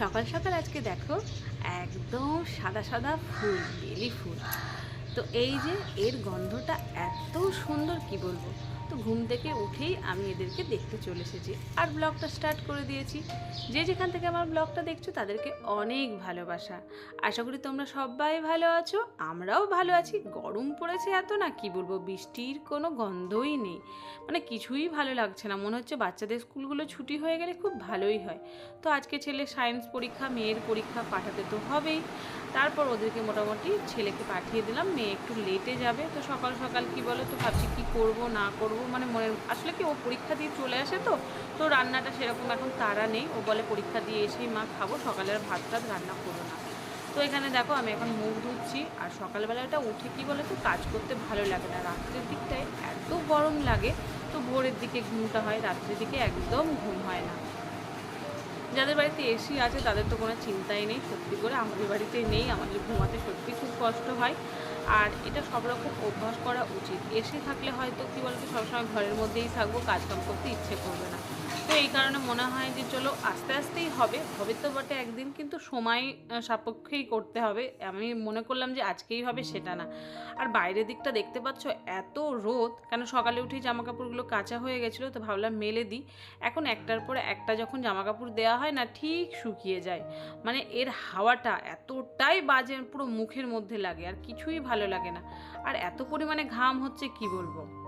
সকাল সকাল আজকে দেখো একদম সাদা সাদা ফুল, বেলি ফুল। তো এই যে এর গন্ধটা এত সুন্দর, কি বলব? তো ঘুম থেকে উঠেই আমি এদেরকে দেখতে চলে এসেছি। আর ব্লগটা স্টার্ট করে দিয়েছি। যে যেখান থেকে আমার ব্লগটা দেখছ, তাদেরকে অনেক ভালোবাসা। আশা করি তোমরা সবাই ভালো আছো, আমরাও ভালো আছি। গরম পড়েছে এত না, কি বলব, বৃষ্টির কোনো গন্ধই নেই। মানে কিছুই ভালো লাগছে না। মনে হচ্ছে বাচ্চাদের স্কুলগুলো ছুটি হয়ে গেলে খুব ভালোই হয়। তো আজকে ছেলে সায়েন্স পরীক্ষা, মেয়ের পরীক্ষা পাঠাতে তো হবেই। তারপর ওদেরকে মোটামুটি ছেলেকে পাঠিয়ে দিলাম। মেয়ে একটু লেটে যাবে। তো সকাল সকাল কি বলো তো ভাবছি কি করব, না করব মানে মনে আসলে কি ও পরীক্ষা দিয়ে চলে আসে তো। তো রান্নাটা সেরকম এখন তারা নেই। ও বলে পরীক্ষা দিয়ে এসেই মা খাব, সকালের ভাত টাত রান্না করব না। তো এখানে দেখো আমি এখন মুখ ধুচ্ছি। আর সকালবেলাটা উঠে কি বলে তো কাজ করতে ভালো লাগে না। রাত্রের দিকটায় এত গরম লাগে, তো ভোরের দিকে ঘুমটা হয়, রাত্রের দিকে একদম ঘুম হয় না। যাদের বাড়িতে এসি আছে, তাদের তো কোনো চিন্তাই নেই, সত্যি করে। আমাদের বাড়িতে নেই, আমাদের ঘুমাতে সত্যি খুব কষ্ট হয়। আর এটা সব রকম অভ্যাস করা উচিত। এসি থাকলে হয়তো, কী বলতো, সবসময় ঘরের মধ্যেই থাকব, কাজকাম করতে ইচ্ছে করবে তো এই কারণে মনে হয় যে, চলো আস্তে আস্তেই হবে। হবে তো বটে একদিন, কিন্তু সময় সাপেক্ষেই করতে হবে। আমি মনে করলাম যে, আজকেই হবে সেটা না। আর বাইরের দিকটা দেখতে পাচ্ছ, এত রোদ। কেন সকালে উঠেই জামা কাপড়গুলো কাঁচা হয়ে গেছিল, তো ভাবলাম মেলে দিই। এখন একটার পরে একটা যখন জামা কাপড় দেওয়া হয় না, ঠিক শুকিয়ে যায়। মানে এর হাওয়াটা এতটাই বাজে, পুরো মুখের মধ্যে লাগে, আর কিছুই ভালো লাগে না। আর এত পরিমাণে ঘাম হচ্ছে, কি বলব?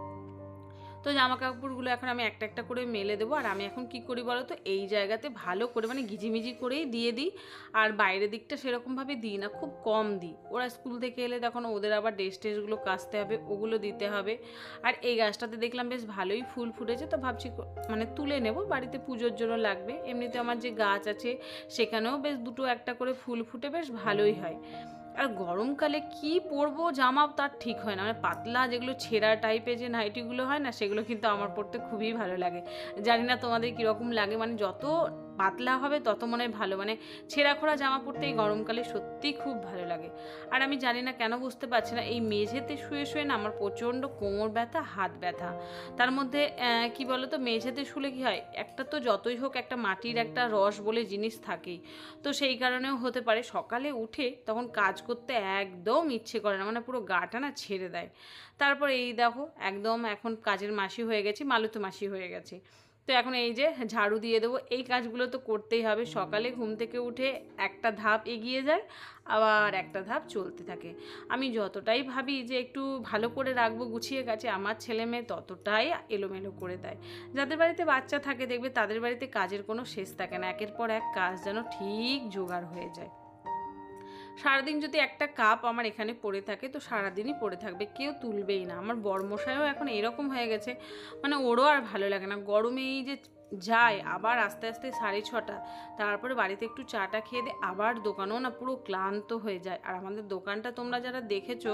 তো জামা কাপড়গুলো এখন আমি একটা একটা করে মেলে দেবো। আর আমি এখন কি করি বলো তো? এই জায়গাতে ভালো করে মানে গিজিমিজি করেই দিয়ে দিই। আর বাইরের দিকটা সেরকমভাবে দিই না, খুব কম দিই। ওরা স্কুল থেকে এলে তখন ওদের আবার ড্রেস টেস্টগুলো কাচতে হবে, ওগুলো দিতে হবে। আর এই গাছটাতে দেখলাম বেশ ভালোই ফুল ফুটেছে। তো ভাবছি মানে তুলে নেব, বাড়িতে পুজোর জন্য লাগবে। এমনিতে আমার যে গাছ আছে, সেখানেও বেশ দুটো একটা করে ফুল ফুটে বেশ ভালোই হয়। আর গরমকালে কি পরবো জামা তার ঠিক হয় না। মানে পাতলা যেগুলো ছেঁড়া টাইপের যে নাইটিগুলো হয় না, সেগুলো কিন্তু আমার পরতে খুবই ভালো লাগে। জানি না তোমাদের কীরকম লাগে মানে যত পাতলা হবে, তত মনে ভালো। মানে ছেঁড়া খোড়া জামা পরতে এই গরমকালে সত্যিই খুব ভালো লাগে। আর আমি জানি না, কেন বুঝতে পারছি না, এই মেঝেতে শুয়ে শুয়ে না আমার প্রচণ্ড কোমর ব্যথা, হাত ব্যথা। তার মধ্যে কি বলো তো মেঝেতে শুলে কি হয়, একটা তো যতই হোক একটা মাটির একটা রস বলে জিনিস থাকেই। তো সেই কারণেও হতে পারে, সকালে উঠে তখন কাজ করতে একদম ইচ্ছে করে না মানে পুরো গাটা না ছেড়ে দেয়। তারপর এই দেখো, একদম এখন কাজের মাসি হয়ে গেছি, মালুতো মাসি হয়ে গেছে। তো এখন এই যে ঝাড়ু দিয়ে দেবো। এই কাজগুলো তো করতেই হবে। সকালে ঘুম থেকে উঠে একটা ধাপ এগিয়ে যায়, আবার একটা ধাপ চলতে থাকে। আমি যতটাই ভাবি যে একটু ভালো করে রাখব, গুছিয়ে গেছে, আমার ছেলে মেয়ে ততটাই এলোমেলো করে দেয়। যাদের বাড়িতে বাচ্চা থাকে, দেখবে তাদের বাড়িতে কাজের কোনো শেষ থাকে না। একের পর এক কাজ যেন ঠিক জোগাড় হয়ে যায়। সারাদিন যদি একটা কাপ আমার এখানে পড়ে থাকে, তো সারাদিনই পড়ে থাকবে। কেউ তুলবেই না। আমার বরমশাইও এখন এরকম হয়ে গেছে। মানে ওরও আর ভালো লাগে না। গরমে এই যে যায়, আবার আস্তে আস্তে সাড়ে ছটা, তারপরে বাড়িতে একটু চাটা খেয়ে দিয়ে আবার দোকানও না পুরো ক্লান্ত হয়ে যায়। আর আমাদের দোকানটা তোমরা যারা দেখেছ,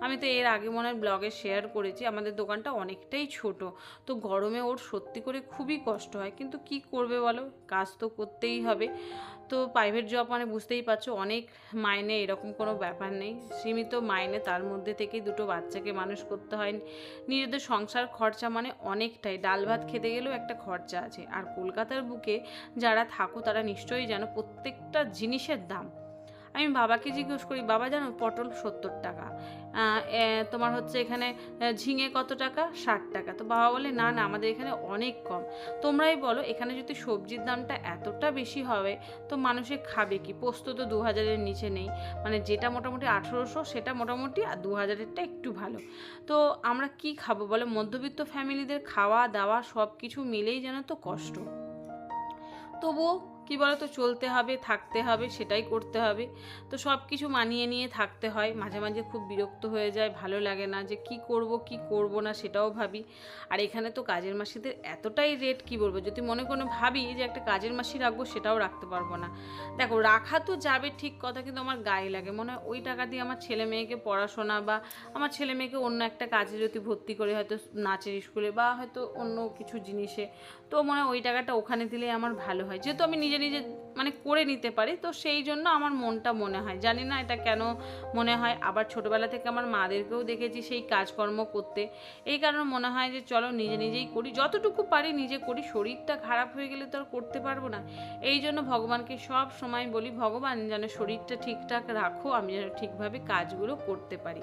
আমি তো এর আগে মনে হয় ব্লগে শেয়ার করেছি, আমাদের দোকানটা অনেকটাই ছোট। তো গরমে ওর সত্যি করে খুবই কষ্ট হয়। কিন্তু কি করবে বলো? কাজ তো করতেই হবে। তো প্রাইভেট জব মানে বুঝতেই পারছ, অনেক মাইনে এরকম কোনো ব্যাপার নেই। সীমিত মাইনে তার মধ্যে থেকেই দুটো বাচ্চাকে মানুষ করতে হয়। নিজেদের সংসার খরচা মানে অনেকটাই। ডাল ভাত খেতে গেলেও একটা খরচা আছে। আর কলকাতার বুকে যারা থাকো, তারা নিশ্চয়ই জানো প্রত্যেকটা জিনিসের দাম। আমি বাবাকে জিজ্ঞেস করি, বাবা জানো পটল সত্তর টাকা? তোমার হচ্ছে এখানে ঝিঙে কত টাকা? ষাট টাকা। তো বাবা বলে, না না, আমাদের এখানে অনেক কম। তোমরাই বলো, এখানে যদি সবজির দামটা এতটা বেশি হবে, তো মানুষে খাবে কি? পোস্ত তো দু হাজারের নিচে নেই। মানে যেটা মোটামুটি আঠেরোশো, সেটা মোটামুটি আর দু হাজারেরটা একটু ভালো। তো আমরা কি খাব বলে? মধ্যবিত্ত ফ্যামিলিদের খাওয়া দাওয়া সব কিছু মিলেই যেন তো কষ্ট। তবুও কি বলতো, চলতে হবে, থাকতে হবে, সেটাই করতে হবে। তো সব কিছু মানিয়ে নিয়ে থাকতে হয়। মাঝে মাঝে খুব বিরক্ত হয়ে যায়, ভালো লাগে না যে কি করব কি করব না, সেটাও ভাবি। আর এখানে তো কাজের মাসিদের এতটাই রেট কি বলব, যদি মনে কোনো ভাবি যে একটা কাজের মাসি রাখব, সেটাও রাখতে পারব না। দেখো, রাখা তো যাবে ঠিক কথা, কিন্তু আমার গায়ে লাগে। মনে হয় ওই টাকা দিয়ে আমার ছেলে মেয়েকে পড়াশোনা বা আমার ছেলে মেয়েকে অন্য একটা কাজে যদি ভর্তি করে হয়তো নাচের স্কুলে বা হয়তো অন্য কিছু জিনিসে, তো মনে হয় ওই টাকাটা ওখানে দিলে আমার ভালো হয়। যেহেতু আমি নিজে নিজে মানে করে নিতে পারি। তো সেই জন্য আমার মনটা মনে হয়। জানি না এটা কেন মনে হয়। আবার ছোটোবেলা থেকে আমার মাদেরকেও দেখেছি সেই কাজকর্ম করতে। এই কারণে মনে হয় যে, চলো নিজে নিজেই করি। যতটুকু পারি নিজে করি। শরীরটা খারাপ হয়ে গেলে তো আর করতে পারব না। এই জন্য ভগবানকে সব সময় বলি, ভগবান, যেন শরীরটা ঠিকঠাক রাখো। আমি যেন ঠিকভাবে কাজগুলো করতে পারি।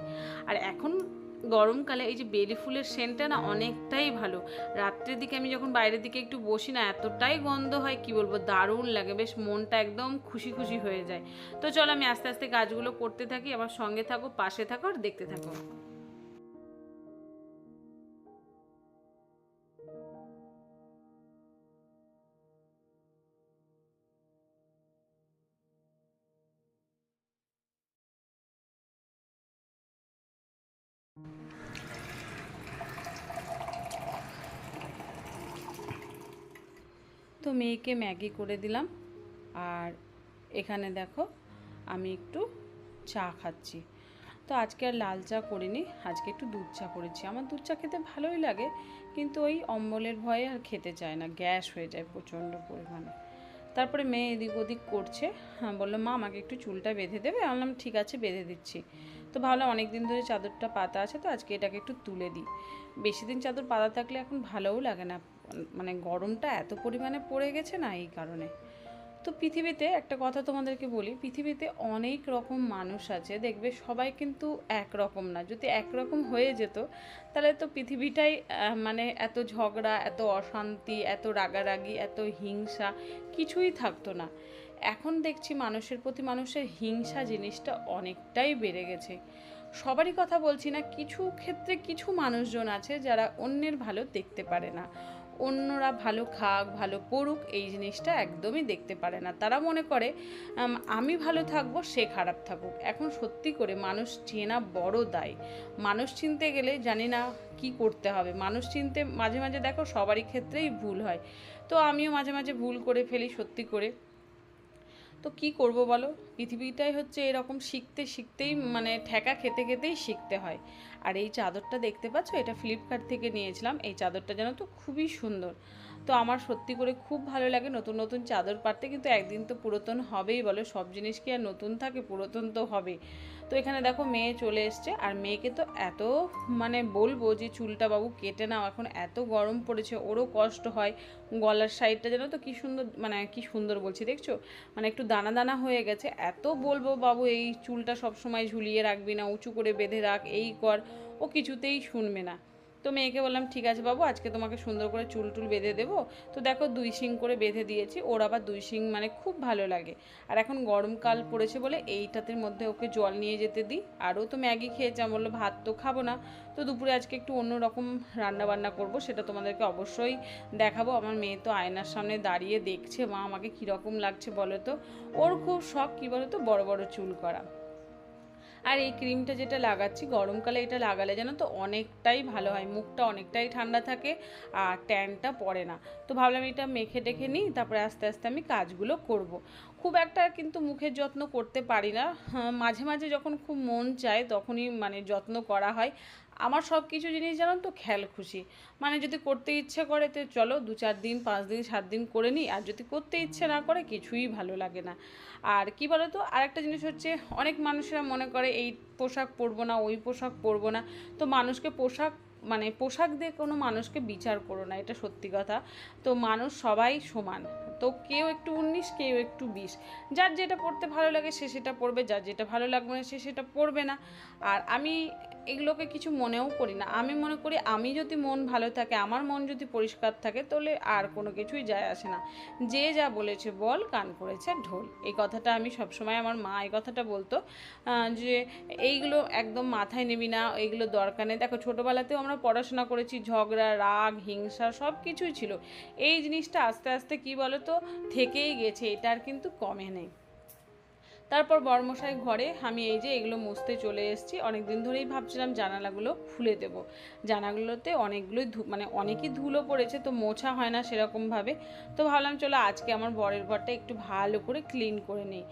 আর এখন গরমকালে এই যে বেলি ফুলের সেন্টটা না অনেকটাই ভালো। রাত্রের দিকে আমি যখন বাইরের দিকে একটু বসি না এতটাই গন্ধ হয় কি বলব দারুণ লাগে। বেশ মনটা একদম খুশি খুশি হয়ে যায়। তো চলো আমি আস্তে আস্তে গাছগুলো করতে থাকি আমার সঙ্গে থাকো পাশে থাকো আর দেখতে থাকো। মেয়েকে ম্যাগি করে দিলাম। আর এখানে দেখো, আমি একটু চা খাচ্ছি। তো আজকে আর লাল চা করিনি, আজকে একটু দুধ চা করেছি। আমার দুধ চা খেতে ভালোই লাগে, কিন্তু ওই অম্বলের ভয়ে আর খেতে চায় না, গ্যাস হয়ে যায় প্রচণ্ড পরিমাণে। তারপরে মেয়ে এদিক ওদিক করছে হ্যাঁ বলল, মা, আমাকে একটু চুলটা বেঁধে দেবে? আমি ঠিক আছে, বেঁধে দিচ্ছি। তো ভাবলাম অনেক দিন ধরে চাদরটা পাতা আছে, তো আজকে এটাকে একটু তুলে দিই। বেশি দিন চাদর পাতা থাকলে এখন ভালোও লাগে না। মানে গরমটা এত পরিমাণে পড়ে গেছে না এই কারণে। তো পৃথিবীতে একটা কথা তোমাদেরকে বলি, পৃথিবীতে অনেক রকম মানুষ আছে, দেখবে সবাই কিন্তু একরকম না। যদি একরকম হয়ে যেত, তাহলে তো পৃথিবীটাই মানে এত ঝগড়া, এত অশান্তি, এত রাগারাগি, এত হিংসা কিছুই থাকতো না। এখন দেখছি মানুষের প্রতি মানুষের হিংসা জিনিসটা অনেকটাই বেড়ে গেছে। সবারই কথা বলছি না, কিছু ক্ষেত্রে কিছু মানুষজন আছে যারা অন্যের ভালো দেখতে পারে না। অন্যরা ভালো খাক, ভালো পড়ুক, এই জিনিসটা একদমই দেখতে পারে না। তারা মনে করে, আমি ভালো থাকব, সে খারাপ থাকুক। এখন সত্যি করে মানুষ চেনা বড় দায়। মানুষ চিনতে গেলে জানি না কি করতে হবে। মানুষ চিনতে, মাঝে মাঝে দেখো সবারই ক্ষেত্রেই ভুল হয়। তো আমিও মাঝে মাঝে ভুল করে ফেলি সত্যি করে। তো কি করব বলো? পৃথিবীটাই হচ্ছে এরকম শিখতে, শিখতেই মানে ঠেকা খেতে, খেতেই শিখতে হয়। আর এই চাদরটা দেখতে পাচ্ছ? এটা ফ্লিপকার্ট থেকে নিয়েছিলাম। এই চাদরটা যেন তো খুবই সুন্দর। তো আমার সত্যি করে খুব ভালো লাগে নতুন নতুন চাদর পাড়তে। কিন্তু একদিন তো পুরাতন হবেই বলো, সব জিনিস কি আর নতুন থাকে? পুরাতন তো হবে তো এখানে দেখো মেয়ে চলে এসছে, আর মেয়েকে তো এত মানে বলব যে চুলটা বাবু কেটে নাও, এখন এত গরম পড়েছে, ওরও কষ্ট হয়। গলার সাইডটা যেন তো কি সুন্দর মানে কি সুন্দর বলছি, দেখছ? মানে একটু দানা দানা হয়ে গেছে। এত বলব বাবু, এই চুলটা সব সময় ঝুলিয়ে রাখবি না, উঁচু করে বেঁধে রাখ, এই কর, ও কিছুতেই শুনবে না। তো মেয়েকে বললাম, ঠিক আছে বাবু, আজকে তোমাকে সুন্দর করে চুল টুল বেঁধে দেবো। তো দেখো দুই শিং করে বেঁধে দিয়েছি, ওর আবার দুই শিং মানে খুব ভালো লাগে। আর এখন গরমকাল পড়েছে বলে এইটাতের মধ্যে ওকে জল নিয়ে যেতে দিই। আরও তো ম্যাগি খেয়েছে, আমি বলল ভাত তো খাব না। তো দুপুরে আজকে একটু অন্য রকম রান্না বান্না করব, সেটা তোমাদেরকে অবশ্যই দেখাবো। আমার মেয়ে তো আয়নার সামনে দাঁড়িয়ে দেখছে, মা আমাকে কীরকম লাগছে বলো তো? ওর খুব শখ, কী বলো তো? বড় বড় চুল করা। আর এই ক্রিমটা যেটা লাগাচ্ছি গরমকালে এটা লাগালে যেন তো অনেকটাই ভালো হয় মুখটা অনেকটাই ঠান্ডা থাকে আর ট্যানটা পড়ে না। তো ভাবলাম এটা মেখে টেখে নিই তারপরে আস্তে আস্তে আমি কাজগুলো করব। খুব একটা কিন্তু মুখের যত্ন করতে পারি না। হ্যাঁ, মাঝে মাঝে যখন খুব মন চায় তখনই মানে যত্ন করা হয়। আমার সব কিছু জিনিস জানো তো খেয়াল খুশি। মানে যদি করতে ইচ্ছে করে তো চলো দু চার দিন পাঁচ দিন সাত দিন করে নিই আর যদি করতে ইচ্ছে না করে কিছুই ভালো লাগে না। আর কি বলো তো আরেকটা জিনিস হচ্ছে, অনেক মানুষেরা মনে করে এই পোশাক পরবো না, ওই পোশাক পরবো না। তো মানুষকে পোশাক মানে পোশাক দিয়ে কোনো মানুষকে বিচার করো না, এটা সত্যি কথা। তো মানুষ সবাই সমান। তো কেউ একটু উনিশ, কেউ একটু বিশ। যার যেটা পড়তে ভালো লাগে সে সেটা পড়বে যার যেটা ভালো লাগবে না সে সেটা পড়বে না। আর আমি এগুলোকে কিছু মনেও করি না। আমি মনে করি, আমি যদি মন ভালো থাকে, আমার মন যদি পরিষ্কার থাকে, তাহলে আর কোনো কিছুই যায় আসে না। যে যা বলেছে বল, কান করেছে ঢোল। এই কথাটা আমি সবসময় আমার মা এই কথাটা বলতো যে এইগুলো একদম মাথায় নিবি না, এইগুলো দরকার নেই। দেখো, ছোটোবেলাতেও আমরা পড়াশোনা করেছি, ঝগড়া, রাগ, হিংসা সব কিছুই ছিল। এই জিনিসটা আস্তে আস্তে কি বলো তো থেকেই গেছে, এটা আর কিন্তু কমে নেই। তারপর বর্মশাই ঘরে, আমি এই যে এগুলো মুছতে চলে এসেছি। অনেক দিন ধরেই ভাবছিলাম জানালাগুলো খুলে দেব। জানালাগুলোতে অনেকগুলোই মানে অনেকই ধুলো পড়েছে, তো মোছা হয় না সেরকমভাবে। তো ভাবলাম, চলো আজকে আমার বরের ঘরটা একটু ভালো করে ক্লিন করে নিই।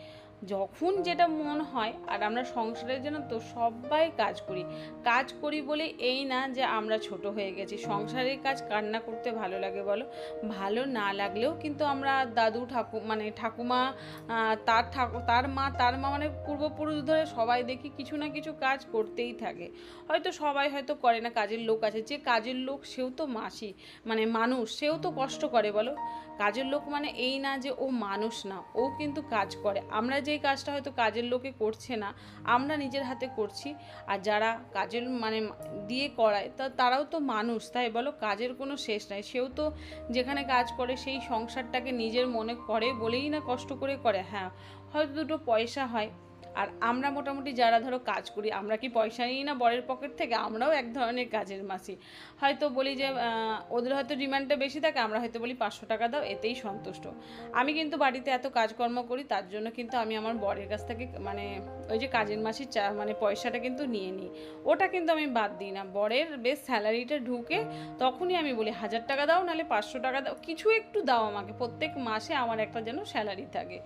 যখন যেটা মন হয়, আর আমরা সংসারের জন্য তো সবাই কাজ করি। কাজ করি বলে এই না যে আমরা ছোট হয়ে গেছি। সংসারের কাজ কান্না করতে ভালো লাগে বলো, ভালো না লাগলেও কিন্তু আমরা দাদু, ঠাকু মানে ঠাকুমা তার ঠাকু তার মা তার মা মানে পূর্বপুরুষ ধরে সবাই দেখি কিছু না কিছু কাজ করতেই থাকে। হয়তো সবাই হয়তো করে না, কাজের লোক আছে। যে কাজের লোক সেও তো মাসি মানে মানুষ, সেও তো কষ্ট করে বলো। কাজের লোক মানে এই না যে ও মানুষ না, ও কিন্তু কাজ করে। আমরা যেই কাজটা হয়তো কাজের লোকে করছে না, আমরা নিজের হাতে করছি। আর যারা কাজের মানে দিয়ে করায়, তা তারাও তো মানুষ, তাই বলো? কাজের কোনো শেষ নাই। সেও তো যেখানে কাজ করে, সেই সংসারটাকে নিজের মনে করে বলেই না কষ্ট করে করে। হ্যাঁ হয়তো দুটো পয়সা হয় আর আমরা মোটামুটি যারা ধরো কাজ করি, আমরা কি পয়সা নিই না বরের পকেট থেকে? আমরাও এক ধরনের কাজের মাসি। হয়তো বলি যে ওদের হয়তো ডিমান্ডটা বেশি থাকে, আমরা হয়তো বলি পাঁচশো টাকা দাও, এতেই সন্তুষ্ট। আমি কিন্তু বাড়িতে এত কাজকর্ম করি, তার জন্য কিন্তু আমি আমার বরের কাছ থেকে মানে ওই যে কাজের মাসির চা মানে পয়সাটা কিন্তু নিয়ে নিই। ওটা কিন্তু আমি বাদ দিই না। বরের বেশ স্যালারিটা ঢুকে তখনই আমি বলি, হাজার টাকা দাও, নাহলে পাঁচশো টাকা দাও। কিছু একটু দাও আমাকে। প্রত্যেক মাসে আমার একটা যেন স্যালারি থাকে।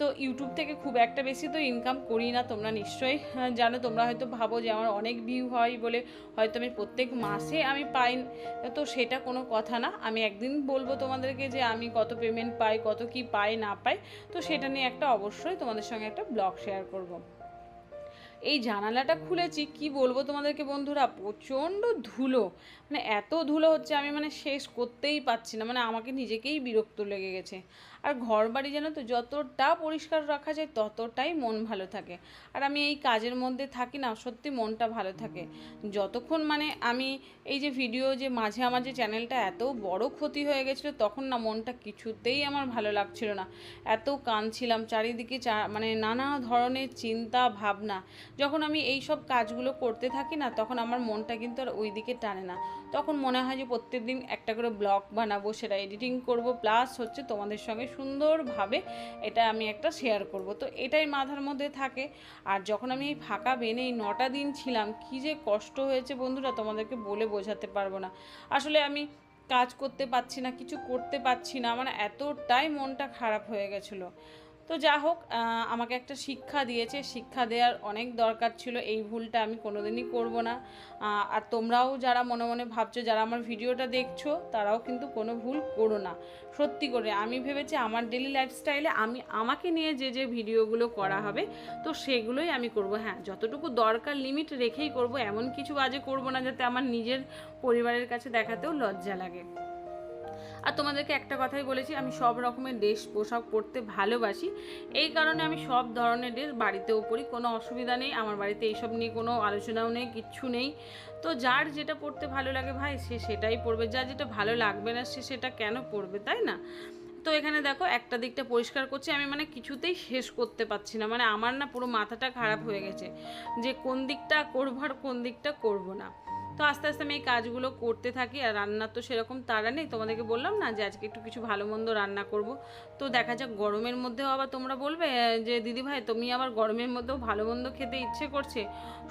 তো ইউটিউব থেকে খুব একটা বেশি তো ইনকাম করি না তোমরা নিশ্চয়ই। জানো তোমরা হয়তো ভাবো যে আমার অনেক ভিউ হয় বলে হয়তো আমি প্রত্যেক মাসে আমি পাই তো সেটা কোনো কথা না। আমি একদিন বলব তোমাদেরকে যে আমি কত পেমেন্ট পাই, কত কি পাই, না পাই, তো সেটা নিয়ে একটা অবশ্যই তোমাদের সঙ্গে একটা ব্লগ শেয়ার করব। এই জানালাটা খুলেছি, কি বলব তোমাদেরকে বন্ধুরা? প্রচণ্ড ধুলো। মানে এত ধুলো হচ্ছে আমি মানে শেষ করতেই পারছি না। মানে আমাকে নিজেকেই বিরক্ত লেগে গেছে। আর ঘর বাড়ি যেন তো যতটা পরিষ্কার রাখা যায় ততটাই মন ভালো থাকে। আর আমি এই কাজের মধ্যে থাকি না, সত্যি মনটা ভালো থাকে। যতক্ষণ মানে আমি এই যে ভিডিও যে মাঝে আমার যে চ্যানেলটা এত বড় ক্ষতি হয়ে গেছিল, তখন না মনটা কিছুতেই আমার ভালো লাগছিল না। এত কাঁদছিলাম, চারিদিকে চা মানে নানা ধরনের চিন্তা, ভাবনা। যখন আমি এই সব কাজগুলো করতে থাকি না, তখন আমার মনটা কিন্তু আর ওই দিকে টানে না। তখন মনে হয় যে প্রত্যেক দিন একটা করে ব্লগ বানাবো, সেটা এডিটিং করব প্লাস হচ্ছে তোমাদের সঙ্গে সুন্দরভাবে এটা আমি একটা শেয়ার করব। তো এটাই মাথার মধ্যে থাকে। আর যখন আমি এই ফাঁকা বেনে এই নটা দিন ছিলাম, কী যে কষ্ট হয়েছে বন্ধুরা, তোমাদেরকে বলে বোঝাতে পারব না। আসলে আমি কাজ করতে পারছি না, কিছু করতে পারছি না মানে এতটাই মনটা খারাপ হয়ে গেছিল। তো যা হোক আমাকে একটা শিক্ষা দিয়েছে। শিক্ষা দেওয়ার অনেক দরকার ছিল। এই ভুলটা আমি কোনোদিনই করব না। আর তোমরাও যারা মনে মনে ভাবছ, যারা আমার ভিডিওটা দেখছ, তারাও কিন্তু কোনো ভুল করো না। সত্যি করে, আমি ভেবেছি আমার ডেলি লাইফস্টাইলে আমি আমাকে নিয়ে যে যে ভিডিওগুলো করা হবে, তো সেগুলোই আমি করব। হ্যাঁ যতটুকু দরকার লিমিট রেখেই করব, এমন কিছু বাজে করব না, যাতে আমার নিজের পরিবারের কাছে দেখাতেও লজ্জা লাগে। আর তোমাদেরকে একটা কথাই বলেছি, আমি সব রকমের ড্রেস পোশাক পরতে ভালোবাসি। এই কারণে আমি সব ধরনের ড্রেস বাড়িতেও পরি, কোনো অসুবিধা নেই, আমার বাড়িতে এইসব নিয়ে কোনো আলোচনাও নেই, কিচ্ছু নেই। তো যার যেটা পড়তে ভালো লাগে ভাই, সে সেটাই পড়বে যার যেটা ভালো লাগবে না, সে সেটা কেন পড়বে তাই না? তো এখানে দেখো, একটা দিকটা পরিষ্কার করছি, আমি মানে কিছুতেই শেষ করতে পারছি না মানে আমার না পুরো মাথাটা খারাপ হয়ে গেছে যে কোন দিকটা করব আর কোন দিকটা করব না। তো আস্তে আস্তে আমি এই কাজগুলো করতে থাকি আর রান্নার তো সেরকম তারা নেই। তোমাদেরকে বললাম না যে আজকে একটু কিছু ভালো মন্দ রান্না করব। তো দেখা যাক গরমের মধ্যেও আবার তোমরা বলবে যে দিদি ভাই তুমি আবার গরমের মধ্যেও ভালো মন্দ খেতে ইচ্ছে করছে।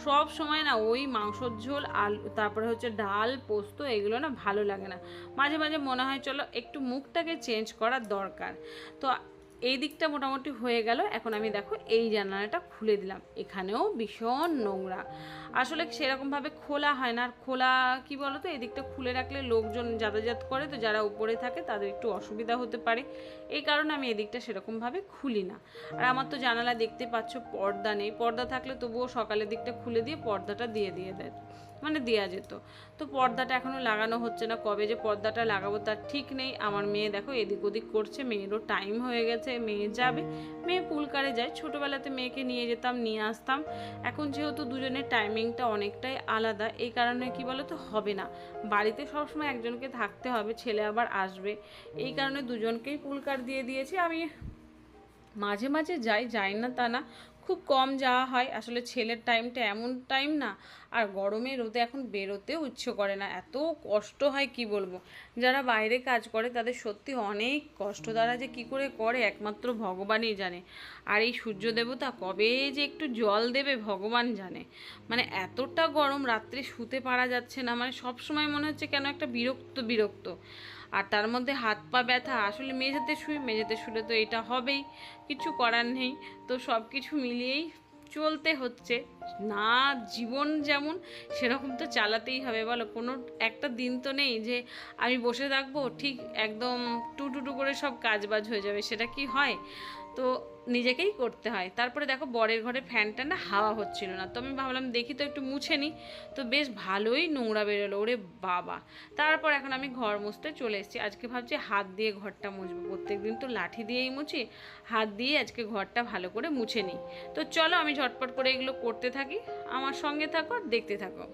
সব সময় না ওই মাংসর ঝোল, আলু, তারপরে হচ্ছে ডাল, পোস্ত, এগুলো না ভালো লাগে না। মাঝে মাঝে মনে হয়, চলো একটু মুখটাকে চেঞ্জ করার দরকার। তো এই দিকটা মোটামুটি হয়ে গেল। এখন আমি দেখো এই জানালাটা খুলে দিলাম। এখানেও ভীষণ নোংরা। আসলে সেরকমভাবে খোলা হয় না। আর খোলা, কি বলো তো এদিকটা খুলে রাখলে লোকজন যাতায়াত করে, তো যারা উপরে থাকে তাদের একটু অসুবিধা হতে পারে। এই কারণে আমি এদিকটা সেরকমভাবে খুলি না। আর আমার তো জানালা দেখতে পাচ্ছ পর্দা নেই। পর্দা থাকলে তবুও সকালের দিকটা খুলে দিয়ে পর্দাটা দিয়ে দিয়ে দেয়। মানে দেওয়া যেত। তো পর্দাটা এখনও লাগানো হচ্ছে না। কবে যে পর্দাটা লাগাবো তার ঠিক নেই। আমার মেয়ে দেখো এদিক ওদিক করছে। মেয়েরও টাইম হয়ে গেছে। মেয়ে যাবে। মেয়ে পুলকারে যায়। ছোটোবেলাতে মেয়েকে নিয়ে যেতাম, নিয়ে আসতাম। এখন যেহেতু দুজনের টাইমিংটা অনেকটাই আলাদা, এই কারণে কি বলো তো হবে না। বাড়িতে সবসময় একজনকে থাকতে হবে। ছেলে আবার আসবে। এই কারণে দুজনকেই পুলকার দিয়ে দিয়েছি। আমি মাঝে মাঝে যাই যাই না তা না। খুব কম যাওয়া হয়। আসলে ছেলের টাইমটা এমন টাইম না। আর গরমে রোদে এখন বেরোতেও ইচ্ছে করে না। এত কষ্ট হয় কি বলব? যারা বাইরে কাজ করে তাদের সত্যি অনেক কষ্ট। তারা যে কি করে করে একমাত্র ভগবানই জানে। আর এই সূর্য দেবতা কবে যে একটু জল দেবে ভগবান জানে। মানে এতটা গরম রাত্রে শুতে পারা যাচ্ছে না। মানে সব সময় মনে হচ্ছে কেন একটা বিরক্ত বিরক্ত। আর তার মধ্যে হাত পা ব্যথা, আসলে মেঝেতে শুয়ে মেঝেতে শুলে তো এটা হবেই, কিছু করার নেই। তো সব কিছু মিলিয়েই চলতে হচ্ছে। না, জীবন যেমন, সেরকম তো চালাতেই হবে। বলো, কোনো একটা দিন তো নেই যে আমি বসে থাকব, ঠিক একদম টু টু টু করে সব কাজবাজ হয়ে যাবে। সেটা কি হয়? তো নিজেকেই করতে হয়। তারপরে দেখো বরের ঘরে ফ্যানটা না হাওয়া হচ্ছিল না। তো আমি ভাবলাম দেখি তো একটু মুছে নিই তো বেশ ভালোই নোংরা বেরোলো, ওরে বাবা। তারপর এখন আমি ঘর মুছতে চলে এসেছি। আজকে ভাবছি হাত দিয়ে ঘরটা মুছবো। প্রত্যেক দিন তো লাঠি দিয়েই মুছি। হাত দিয়ে আজকে ঘরটা ভালো করে মুছে নিই তো চলো আমি ঝটপট করে এগুলো করতে থাকি। আমার সঙ্গে থাকো আর দেখতে থাকো।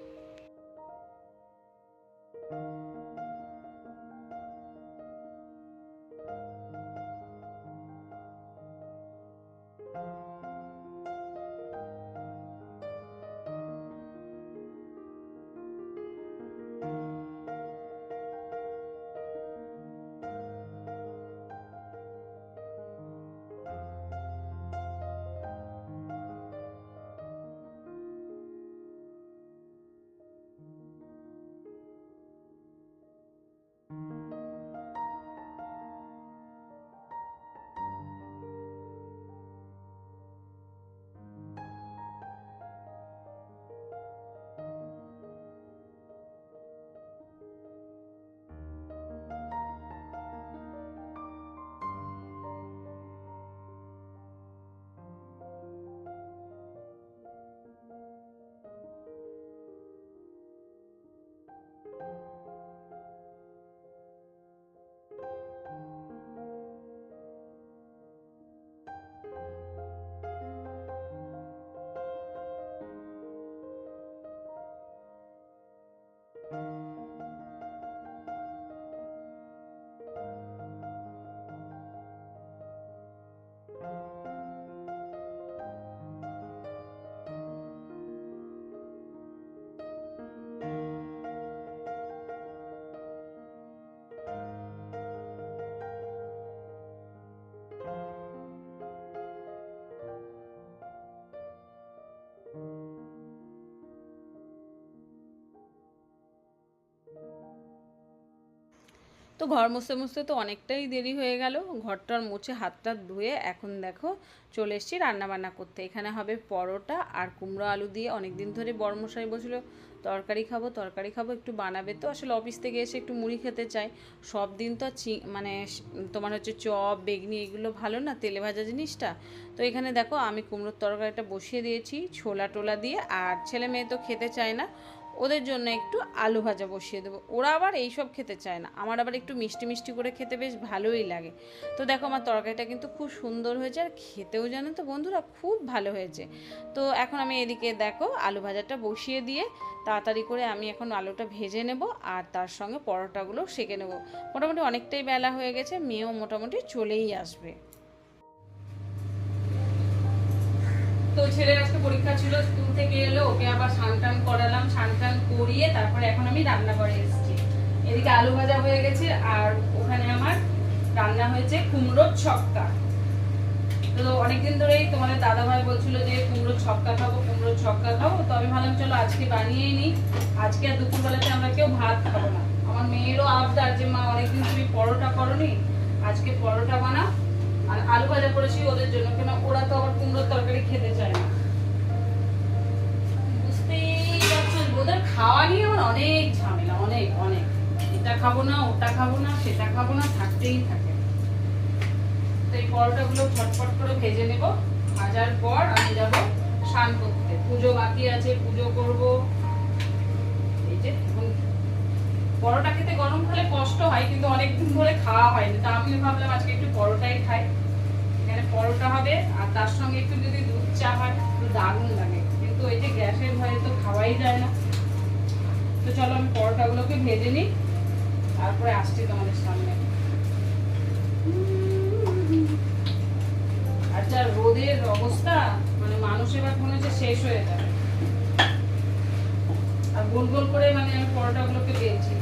তো ঘর মুছতে মুছতে তো অনেকটাই দেরি হয়ে গেল। ঘরটার মুছে হাতটা ধুয়ে এখন দেখো চলে এসেছি রান্নাবান্না করতে। এখানে হবে পরোটা আর কুমড়ো আলু দিয়ে অনেক দিন ধরে বড়মশাই বসল তরকারি খাব তরকারি খাব, একটু বানাবে। তো আসলে অফিস থেকে এসে একটু মুড়ি খেতে চাই। সব দিন তো চি মানে তোমার হচ্ছে চপ, বেগনি এগুলো ভালো না? তেলে ভাজা জিনিসটা? তো এখানে দেখো আমি কুমড়োর তরকারিটা বসিয়ে দিয়েছি ছোলা টোলা দিয়ে। আর ছেলে মেয়ে তো খেতে চায় না। ওদের জন্য একটু আলু ভাজা বসিয়ে দেবো। ওরা আবার এইসব খেতে চায় না। আমার আবার একটু মিষ্টি মিষ্টি করে খেতে বেশ ভালোই লাগে। তো দেখো আমার তরকারিটা কিন্তু খুব সুন্দর হয়েছে আর খেতেও জানো তো বন্ধুরা খুব ভালো হয়েছে। তো এখন আমি এদিকে দেখো আলু ভাজাটা বসিয়ে দিয়ে তাড়াতাড়ি করে আমি এখন আলুটা ভেজে নেব আর তার সঙ্গে পরোটাগুলো সেঁকে নেব। মোটামুটি অনেকটাই বেলা হয়ে গেছে, মেয়েও মোটামুটি চলেই আসবে। তো ছেলের আজকে পরীক্ষা ছিল, স্কুল থেকে এলো, ওকে আবার স্নান টান করালাম, স্নান টান করিয়ে তারপরে এখন আমি রান্না করে এসেছি। এদিকে আলু ভাজা হয়ে গেছে, আর ওখানে আমার রান্না হয়েছে কুমড়োর ছক্কা। তো অনেকদিন ধরেই তোমাদের দাদা ভাই বলছিল যে, কুমড়োর ছক্কা খাব, কুমড়োর ছক্কা খাব। তো আমি ভাবলাম, চলো আজকে বানিয়েই নিই। আজকে আর দুপুরবেলাতে আমরা কেউ ভাত খাব না। আমার মেয়েরও আবদার যে, মা, অনেকদিন তুমি পরোটা করনি, আজকে পরোটা বানাও। আর আলু ভাজা করেছি ওদের জন্য, কেন ওরা তো আবার কুমড়োর তরকারি খেতে চায় না। খাওয়া নিয়ে আমার অনেক ঝামেলা, অনেক অনেক। এটা খাব না, ওটা খাব না, সেটা খাব না, থাকতেই থাকে। তো এই পরোটাগুলো ছটফট করে ভেজে নেব। ভাজার পর আমি যাব স্নান করতে। পুজো বাকি আছে, পুজো করব এই যে এখন পরোটা খেতে গরম খেলে কষ্ট হয়, কিন্তু অনেকদিন ধরে খাওয়া হয়নি। তা আমি ভাবলাম আজকে একটু পরোটাই খাই। এখানে পরোটা হবে, আর তার সঙ্গে একটু যদি দুধ চা হয় একটু দারুণ লাগে। কিন্তু ওই যে গ্যাসের ভয়ে তো খাওয়াই যায় না। তো চলো আমি পরোটাগুলোকে ভেজে নিই, তারপরে আসছি তোমাদের সামনে। আর যা রোদের অবস্থা মানে মানুষ এবার মনে হচ্ছে শেষ হয়ে যাবে। আর গোল গোল করে মানে আমি পরোটাগুলোকে পেয়েছি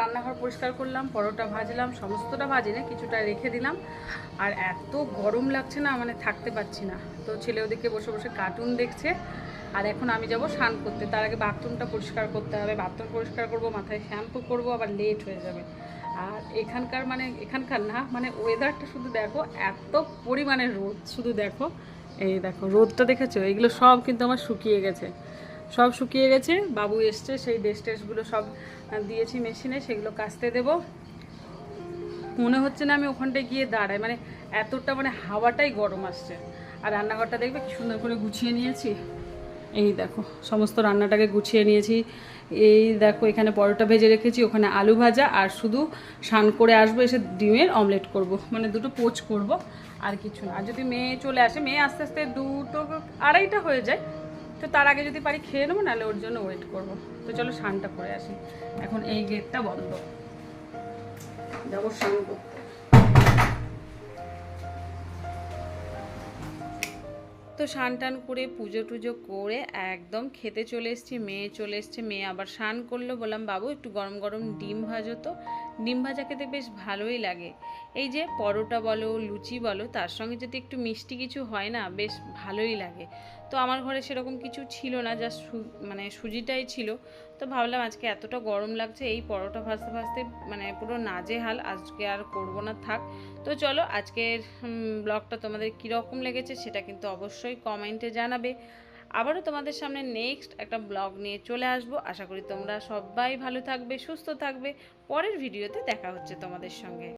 রান্নাঘর পরিষ্কার করলাম, পরোটা ভাজলাম, সমস্তটা ভাজি না কিছুটা রেখে দিলাম। আর এত গরম লাগছে না মানে থাকতে পারছি না। তো ছেলে ওদিকে বসে বসে কার্টুন দেখছে। আর এখন আমি যাব স্নান করতে। তার আগে বাথরুমটা পরিষ্কার করতে হবে। বাথরুম পরিষ্কার করব, মাথায় শ্যাম্পু করব, আবার লেট হয়ে যাবে। আর এখানকার মানে এখানকার না মানে ওয়েদারটা শুধু দেখো, এত পরিমাণে রোদ শুধু দেখো। এই দেখো, রোদটা দেখেছ? এগুলো সব কিন্তু আমার শুকিয়ে গেছে। সব শুকিয়ে গেছে, বাবু এসছে, সেই ড্রেস টেসগুলো সব দিয়েছি মেশিনে সেগুলো কাচতে দেবো। মনে হচ্ছে না আমি ওখানটায় গিয়ে দাঁড়াই মানে এতটা মানে হাওয়াটাই গরম আসছে। আর রান্নাঘরটা দেখবে কি সুন্দর করে গুছিয়ে নিয়েছি। এই দেখো, সমস্ত রান্নাটাকে গুছিয়ে নিয়েছি। এই দেখো, এখানে পরোটা ভেজে রেখেছি, ওখানে আলু ভাজা, আর শুধু স্নান করে আসব, এসে ডিমের অমলেট করব। মানে দুটো পোচ করব, আর কিছু না। আর যদি মেয়ে চলে আসে, মেয়ে আস্তে আস্তে দুটো, আড়াইটা হয়ে যায় তো তার আগে যদি পারি খেয়ে নেব, নাহলে ওর জন্য ওয়েট করব। তো চলো স্নানটা করে আসি। এখন এই গেটটা বন্ধ। তো স্নান টান করে পুজো টুজো করে একদম খেতে চলে এসেছি, মেয়ে চলে এসছে। মেয়ে আবার স্নান করল, বললাম, বাবু, একটু গরম গরম ডিম ভাজো তো। ডিম ভাজা খেতে বেশ ভালোই লাগে। এই যে পরোটা বলো, লুচি বলো, তার সঙ্গে যদি একটু মিষ্টি কিছু হয় না, বেশ ভালোই লাগে। তো আমার ঘরে সেরকম কিছু ছিল না জাস্ট মানে সুজিটাই ছিল। তো ভাবলাম আজকে এতটা গরম লাগছে, এই পরোটা ভাজতে ভাজতে মানে পুরো নাজেহাল, আজকে আর করব না, থাক। তো চলো, আজকের ব্লগটা তোমাদের কীরকম লেগেছে সেটা কিন্তু অবশ্যই কমেন্টে জানাবে। আবারও তোমাদের সামনে নেক্সট একটা ব্লগ নিয়ে চলে আসব। আশা করি তোমরা সবাই ভালো থাকবে, সুস্থ থাকবে। পরের ভিডিওতে দেখা হচ্ছে তোমাদের সঙ্গে।